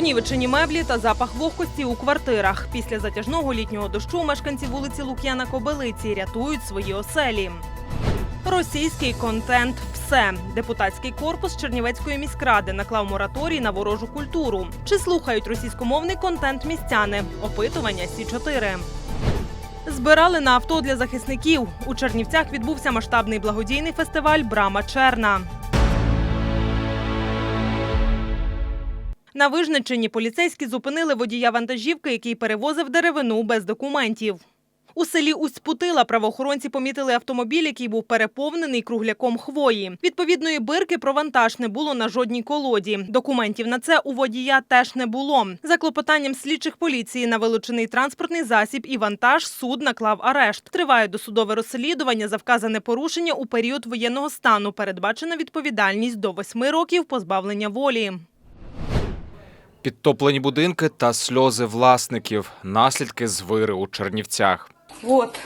Понівечені меблі та запах вогкості у квартирах. Після затяжного літнього дощу мешканці вулиці Лук'яна Кобилиці рятують свої оселі. Російський контент все. Депутатський корпус Чернівецької міськради наклав мораторій на ворожу культуру. Чи слухають російськомовний контент містяни? Опитування Сі 4 Збирали на авто для захисників. У Чернівцях відбувся масштабний благодійний фестиваль Брама Черна. На Вижниччині поліцейські зупинили водія вантажівки, який перевозив деревину без документів. У селі Усть-Путила правоохоронці помітили автомобіль, який був переповнений кругляком хвої. Відповідної бирки про вантаж не було на жодній колоді. Документів на це у водія теж не було. За клопотанням слідчих поліції на вилучений транспортний засіб і вантаж суд наклав арешт. Триває досудове розслідування за вказане порушення у період воєнного стану. Передбачена відповідальність до восьми років позбавлення волі. Підтоплені будинки та сльози власників. Наслідки звири у Чернівцях. От.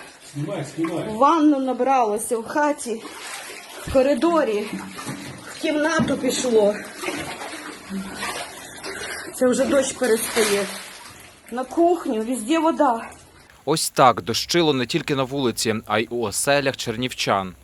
В ванну набралося в хаті, в коридорі, в кімнату пішло. Це вже дощ перестає. На кухню, везде вода. Ось так дощило не тільки на вулиці, а й у оселях чернівчан.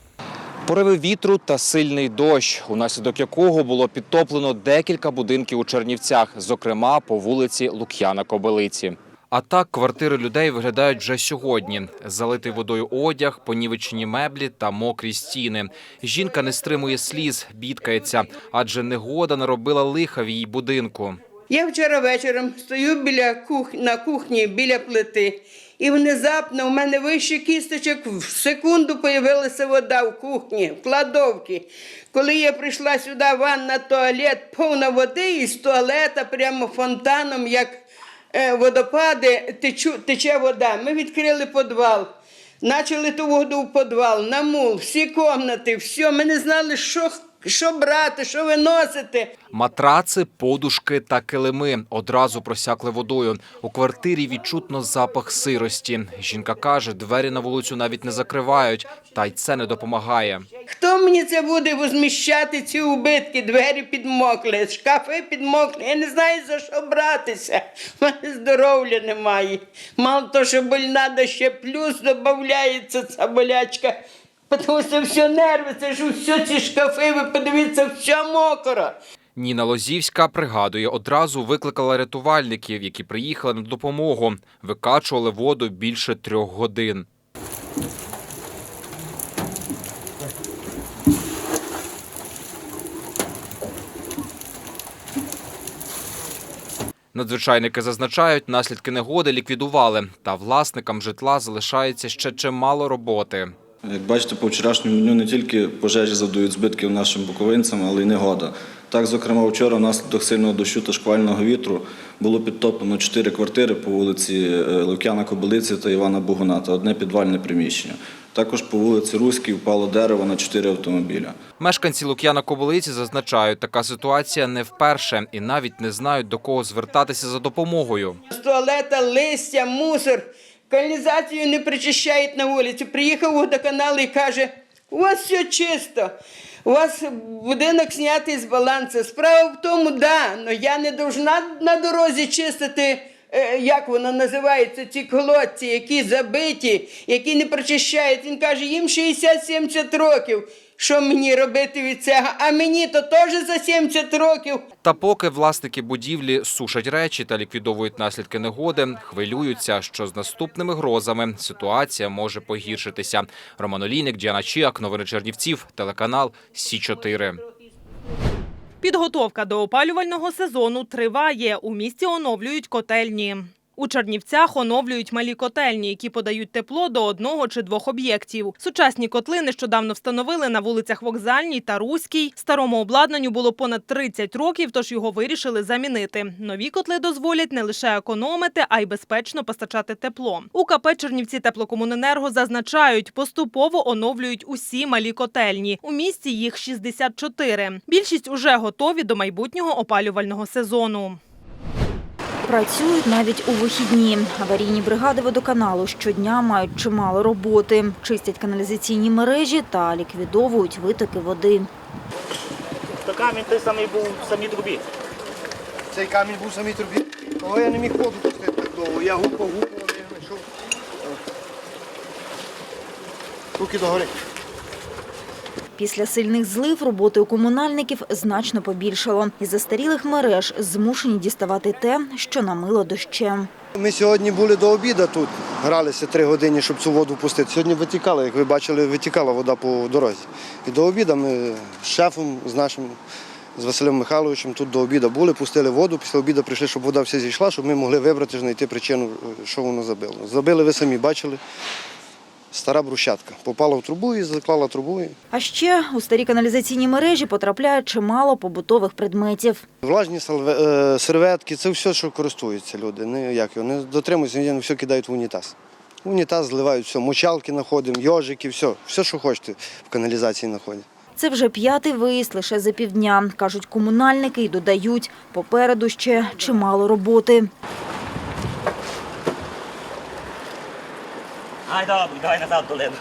Пориви вітру та сильний дощ, унаслідок якого було підтоплено декілька будинків у Чернівцях, зокрема по вулиці Лук'яна Кобилиці. А так квартири людей виглядають вже сьогодні: залитий водою одяг, понівечені меблі та мокрі стіни. Жінка не стримує сліз, бідкається, адже негода наробила лиха в її будинку. Я вчора вечором стою біля кух... на кухні біля плити, і внезапно у мене вище кісточок в секунду появилася вода в кухні, в кладовці. Коли я прийшла сюди, ванна, туалет, повна води, і з туалета прямо фонтаном, як е, водопади, течу, тече вода. Ми відкрили підвал. Почали ту воду в підвал, на мул, всі кімнати, все. Ми не знали, що, що брати, що виносити. Матраци, подушки та килими одразу просякли водою. У квартирі відчутно запах сирості. Жінка каже, двері на вулицю навіть не закривають, та й це не допомагає. Хто мені це буде возміщати ці убитки? Двері підмокли, шкафи підмокли. Я не знаю за що братися. У мене здоров'я немає. Мало того, що больна, да ще плюс додається ця болячка. Тому що все нерви, це ж все ці шкафи, ви подивіться, все мокро. Ніна Лозівська пригадує, одразу викликала рятувальників, які приїхали на допомогу. Викачували воду більше трьох годин. Надзвичайники зазначають, наслідки негоди ліквідували, та власникам житла залишається ще чимало роботи. Як бачите, по вчорашньому дню не тільки пожежі завдають збитків нашим буковинцям, але й негода. Так, зокрема, вчора внаслідок сильного дощу та шквального вітру було підтоплено чотири квартири по вулиці е, Лук'яна Кобилиці та Івана Бугуна та одне підвальне приміщення. Також по вулиці Руській впало дерево на чотири автомобіля. Мешканці Лук'яна Кобилиці зазначають, така ситуація не вперше і навіть не знають до кого звертатися за допомогою. З туалета листя, мусор, каналізацію не причищають на вулиці. Приїхав водоканал і каже, у вас все чисто. У вас будинок знятий з балансу. Справа в тому, да, але я не должна на дорозі чистити, е, як воно називається, ці колодці, які забиті, які не прочищають. Він каже, їм 60-70 років. Що мені робити від цього? А мені то теж за 70 років. Та поки власники будівлі сушать речі та ліквідовують наслідки негоди, хвилюються, що з наступними грозами ситуація може погіршитися. Роман Олійник, Діана Чіак, новини Чернівців, телеканал Сі 4 Підготовка до опалювального сезону триває. У місті оновлюють котельні. У Чернівцях оновлюють малі котельні, які подають тепло до одного чи двох об'єктів. Сучасні котли нещодавно встановили на вулицях Вокзальній та Руській. Старому обладнанню було понад 30 років, тож його вирішили замінити. Нові котли дозволять не лише економити, а й безпечно постачати тепло. У КП Чернівці теплокомуненерго зазначають, поступово оновлюють усі малі котельні. У місті їх 64. Більшість уже готові до майбутнього опалювального сезону. Працюють навіть у вихідні. Аварійні бригади водоканалу щодня мають чимало роботи. Чистять каналізаційні мережі та ліквідовують витоки води. То камінь той самий був в самій трубі. Цей камінь був самій трубі. Того я не міг воду пустити так довго. Я гупав, гупав, але я знайшов. Руки догори. Після сильних злив роботи у комунальників значно побільшало. Із застарілих мереж змушені діставати те, що намило дощем. Ми сьогодні були до обіду тут, гралися три години, щоб цю воду пустити. Сьогодні витікала, як ви бачили, витікала вода по дорозі. І до обіду ми з шефом, з нашим, з Василем Михайловичем тут до обіду були, пустили воду. Після обіду прийшли, щоб вода вся зійшла, щоб ми могли вибрати, знайти причину, що воно забило. Забили, ви самі бачили. Стара брусчатка. Попала в трубу і заклала трубу. А ще у старі каналізаційні мережі потрапляє чимало побутових предметів. Влажні е, серветки це все, що користуються люди. Не, як його, не дотримуються, все кидають в унітаз. В унітаз зливають все, мочалки знаходимо, йожики, все, все, що хочете в каналізації знаходять. Це вже п'ятий виїзд лише за півдня, кажуть комунальники і додають, попереду ще чимало роботи. Ай, добре, давай назад долину.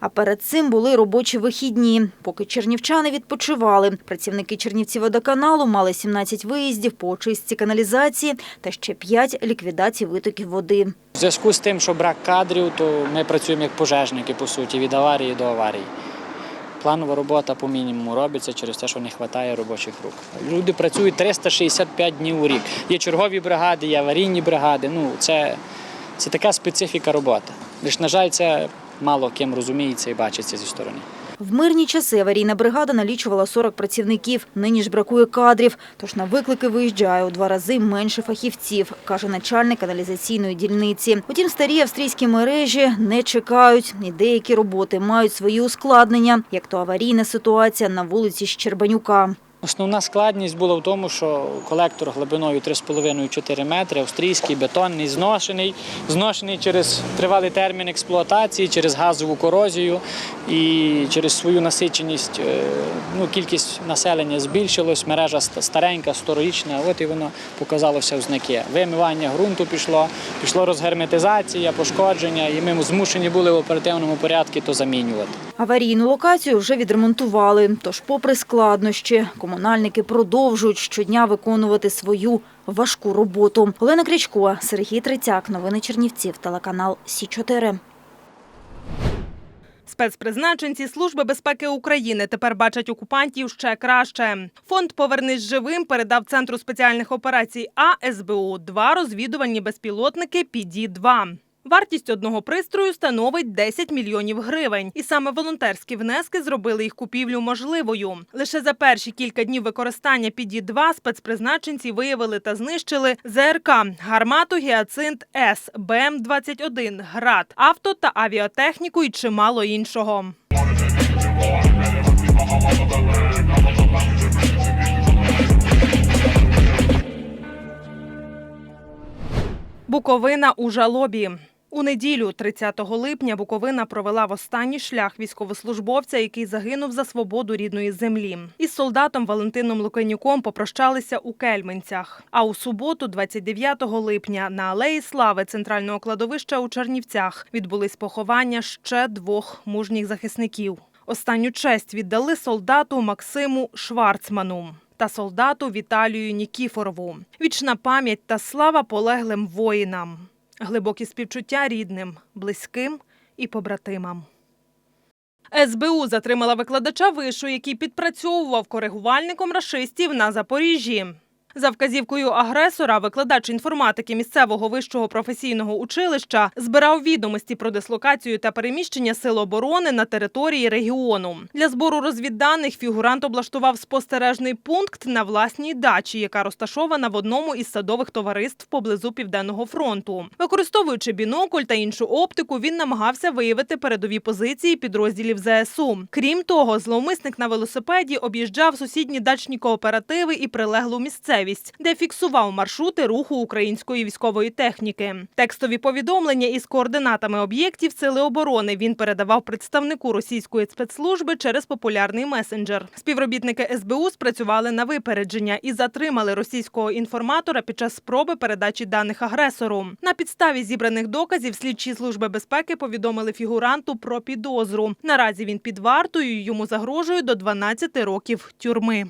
А перед цим були робочі вихідні. Поки чернівчани відпочивали, працівники Чернівці-водоканалу мали 17 виїздів по очистці каналізації та ще 5 ліквідацій витоків води. В зв'язку з тим, що брак кадрів, то ми працюємо як пожежники, по суті, від аварії до аварії. Планова робота по мінімуму робиться через те, що не вистачає робочих рук. Люди працюють 365 днів у рік. Є чергові бригади, є аварійні бригади. Ну, це, це така специфіка роботи. Лиш, на жаль, це мало ким розуміється і бачиться зі сторони. В мирні часи аварійна бригада налічувала 40 працівників. Нині ж бракує кадрів, тож на виклики виїжджає у два рази менше фахівців, каже начальник каналізаційної дільниці. Утім, старі австрійські мережі не чекають, і деякі роботи мають свої ускладнення, як то аварійна ситуація на вулиці Щербанюка. Основна складність була в тому, що колектор глибиною 3,5-4 метри, австрійський, бетонний, зношений, зношений через тривалий термін експлуатації, через газову корозію і через свою насиченість. е, Ну, кількість населення збільшилась, мережа старенька, сторічна. От і воно показалося в знаки. Вимивання ґрунту пішло, пішло розгерметизація, пошкодження, і ми змушені були в оперативному порядку то замінювати. Аварійну локацію вже відремонтували, тож попри складнощі, комунальники продовжують щодня виконувати свою важку роботу. Олена Крячко, Сергій Трицяк, новини Чернівців, телеканал Сі 4 Спецпризначенці Служби безпеки України тепер бачать окупантів ще краще. Фонд Повернись живим передав центру спеціальних операцій АСБУ два розвідувальні безпілотники PD-2. Вартість одного пристрою становить 10 мільйонів гривень, і саме волонтерські внески зробили їх купівлю можливою. Лише за перші кілька днів використання PD-2 спецпризначенці виявили та знищили ЗРК, гармату Гіацинт С, БМ-21, ГРАД, авто та авіатехніку і чимало іншого. Буковина у жалобі. У неділю, 30 липня, Буковина провела в останній шлях військовослужбовця, який загинув за свободу рідної землі. Із солдатом Валентином Луканюком попрощалися у Кельменцях. А у суботу, 29 липня, на алеї Слави центрального кладовища у Чернівцях відбулись поховання ще двох мужніх захисників. Останню честь віддали солдату Максиму Шварцману та солдату Віталію Нікіфорову. Вічна пам'ять та слава полеглим воїнам. Глибокі співчуття рідним, близьким і побратимам. СБУ затримала викладача вишу, який підпрацьовував коригувальником рашистів на Запоріжжі. За вказівкою агресора, викладач інформатики місцевого вищого професійного училища збирав відомості про дислокацію та переміщення сил оборони на території регіону. Для збору розвідданих фігурант облаштував спостережний пункт на власній дачі, яка розташована в одному із садових товариств поблизу південного фронту. Використовуючи бінокль та іншу оптику, він намагався виявити передові позиції підрозділів ЗСУ. Крім того, зловмисник на велосипеді об'їжджав сусідні дачні кооперативи і прилеглу місцевість, де фіксував маршрути руху української військової техніки. Текстові повідомлення із координатами об'єктів сили оборони він передавав представнику російської спецслужби через популярний месенджер. Співробітники СБУ спрацювали на випередження і затримали російського інформатора під час спроби передачі даних агресору. На підставі зібраних доказів слідчі служби безпеки повідомили фігуранту про підозру. Наразі він під вартою. Йому загрожує до 12 років тюрми.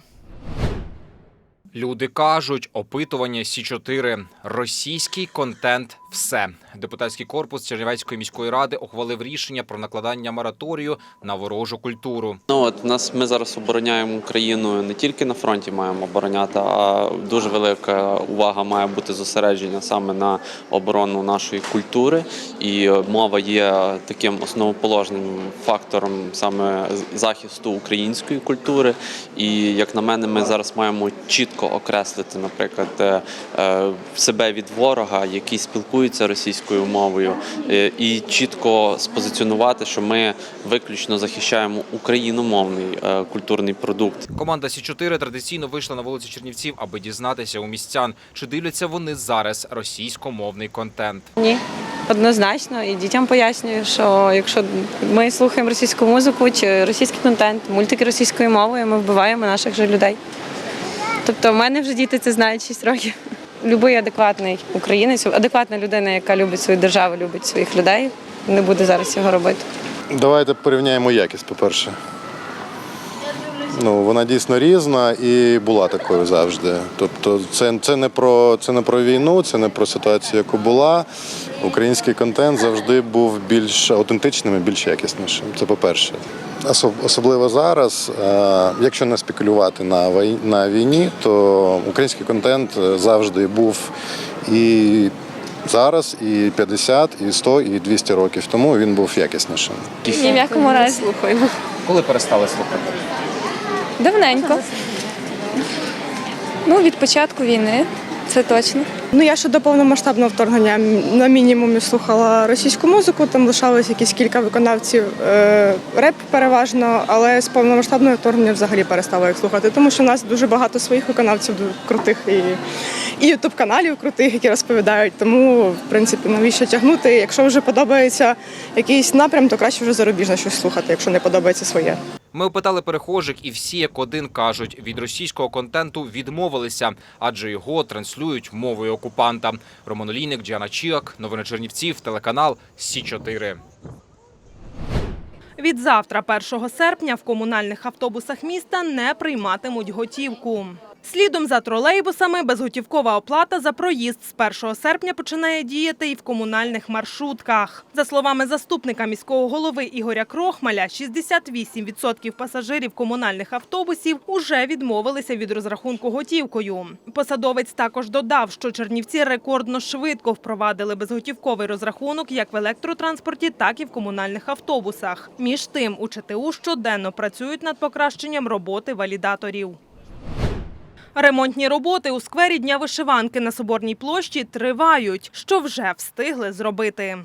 Люди кажуть, опитування Сі 4 російський контент. Все депутатський корпус Чернівецької міської ради ухвалив рішення про накладання мораторію на ворожу культуру. Ну от нас ми зараз обороняємо Україну не тільки на фронті маємо обороняти, а дуже велика увага має бути зосереджена саме на оборону нашої культури. І е, мова є таким основоположним фактором саме захисту української культури. І як на мене, ми зараз маємо чітко окреслити, наприклад, е, е, себе від ворога, який спілкується російською мовою, е, і чітко спозиціонувати, що ми виключно захищаємо україномовний е, культурний продукт. Команда Сі 4 традиційно вийшла на вулиці Чернівців, аби дізнатися у містян, чи дивляться вони зараз російськомовний контент. Ні, однозначно. І дітям пояснюю, що якщо ми слухаємо російську музику чи російський контент, мультики російською мовою, ми вбиваємо наших же людей. Тобто, в мене вже діти це знають 6 років. Любий адекватний українець, адекватна людина, яка любить свою державу, любить своїх людей, не буде зараз цього робити. Давайте порівняємо якість, по-перше. Ну, вона дійсно різна і була такою завжди. Тобто, це, це, не про, це не про війну, це не про ситуацію, яку була. Український контент завжди був більш аутентичним і більш якіснішим. Це по-перше. Особливо зараз, е, якщо не спекулювати на війні, то український контент е, завжди був і зараз, і 50, і 100, і 200 років тому він був якіснішим. Ні в якому разі слухаємо. Коли перестали слухати? Давненько. Ну, від початку війни, це точно. Ну я ще до повномасштабного вторгнення на мінімумі слухала російську музику. Там лишалось якісь кілька виконавців е, реп переважно, але з повномасштабного вторгнення взагалі перестала їх слухати, тому що в нас дуже багато своїх виконавців крутих і, і ютуб каналів крутих, які розповідають. Тому в принципі навіщо тягнути? Якщо вже подобається якийсь напрям, то краще вже зарубіжно щось слухати, якщо не подобається своє. Ми опитали перехожих, і всі як один кажуть, від російського контенту відмовилися, адже його транслюють мовою окупанта. Роман Олійник, Діана Чіак, новини Чернівців, телеканал Сі 4 Від завтра, 1 серпня, в комунальних автобусах міста не прийматимуть готівку. Слідом за тролейбусами безготівкова оплата за проїзд з 1 серпня починає діяти і в комунальних маршрутках. За словами заступника міського голови Ігоря Крохмаля, 68% пасажирів комунальних автобусів уже відмовилися від розрахунку готівкою. Посадовець також додав, що Чернівці рекордно швидко впровадили безготівковий розрахунок як в електротранспорті, так і в комунальних автобусах. Між тим, у ЧТУ щоденно працюють над покращенням роботи валідаторів. Ремонтні роботи у сквері Дня вишиванки на Соборній площі тривають, що вже встигли зробити.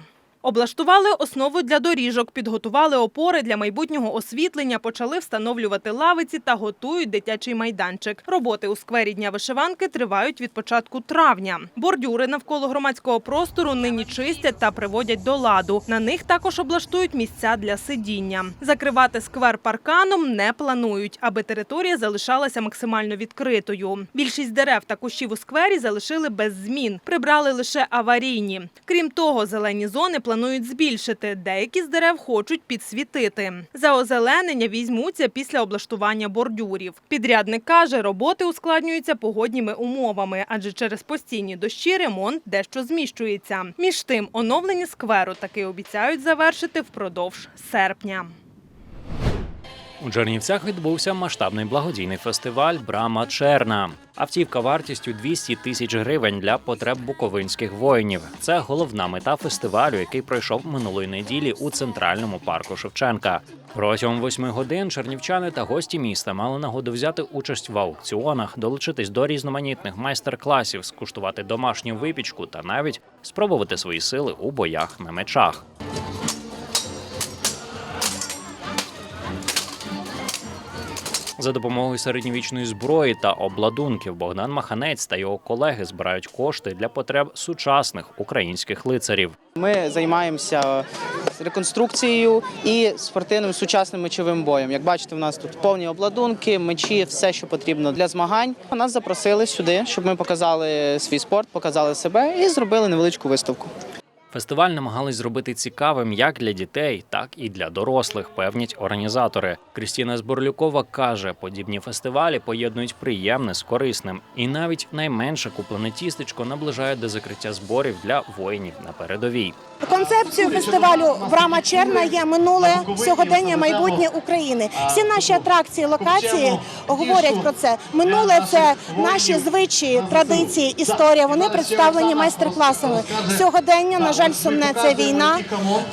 Облаштували основу для доріжок, підготували опори для майбутнього освітлення, почали встановлювати лавиці та готують дитячий майданчик. Роботи у сквері Дня вишиванки тривають від початку травня. Бордюри навколо громадського простору нині чистять та приводять до ладу. На них також облаштують місця для сидіння. Закривати сквер парканом не планують, аби територія залишалася максимально відкритою. Більшість дерев та кущів у сквері залишили без змін, прибрали лише аварійні. Крім того, зелені зони планують збільшити. Деякі з дерев хочуть підсвітити. За озеленення візьмуться після облаштування бордюрів. Підрядник каже, роботи ускладнюються погодніми умовами, адже через постійні дощі ремонт дещо зміщується. Між тим, оновлення скверу таки обіцяють завершити впродовж серпня. У Чернівцях відбувся масштабний благодійний фестиваль Брама Черна. Автівка вартістю 200 тисяч гривень для потреб буковинських воїнів. Це головна мета фестивалю, який пройшов минулої неділі у центральному парку Шевченка. Протягом восьми годин чернівчани та гості міста мали нагоду взяти участь в аукціонах, долучитись до різноманітних майстер-класів, скуштувати домашню випічку та навіть спробувати свої сили у боях на мечах. За допомогою середньовічної зброї та обладунків Богдан Маханець та його колеги збирають кошти для потреб сучасних українських лицарів. Ми займаємося реконструкцією і спортивним сучасним мечовим боєм. Як бачите, у нас тут повні обладунки, мечі, все, що потрібно для змагань. Нас запросили сюди, щоб ми показали свій спорт, показали себе і зробили невеличку виставку. Фестиваль намагались зробити цікавим як для дітей, так і для дорослих, певнять організатори. Крістіна Зборлюкова каже, подібні фестивалі поєднують приємне з корисним, і навіть найменше куплене тістечко наближає до закриття зборів для воїнів на передовій. Концепцією фестивалю Брама Черна є минуле сьогодення, майбутнє України. Всі наші атракції, локації говорять про це. Минуле це наші звичаї, традиції, історія. Вони представлені майстер-класами. Сьогодення, на жаль, сумне це війна.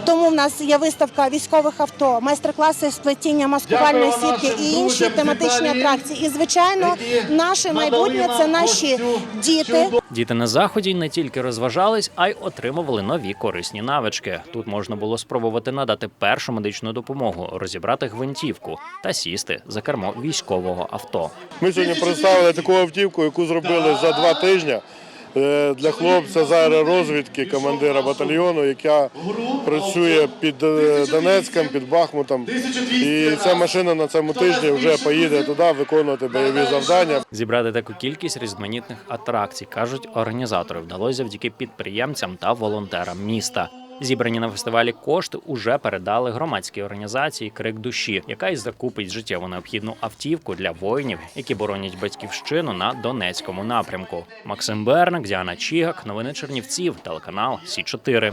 Тому в нас є виставка військових авто, майстер-класи з плетіння маскувальної сітки і інші тематичні атракції. І звичайно, наше майбутнє це наші діти. Діти на заході не тільки розважались, а й отримували нові корисні навички. Тут можна було спробувати надати першу медичну допомогу, розібрати гвинтівку та сісти за кермо військового авто. Ми сьогодні представили таку автівку, яку зробили за два тижні для хлопця з аеророзвідки, командира батальйону, яка працює під е, Донецьком, під Бахмутом. І ця машина на цьому тижні вже поїде туди виконувати бойові завдання. Зібрати таку кількість різноманітних атракцій, кажуть організатори, вдалося завдяки підприємцям та волонтерам міста. Зібрані на фестивалі кошти уже передали громадській організації Крик душі, яка й закупить життєво необхідну автівку для воїнів, які боронять батьківщину на Донецькому напрямку. Максим Берник, Діана Чігак, новини Чернівців, телеканал Сі 4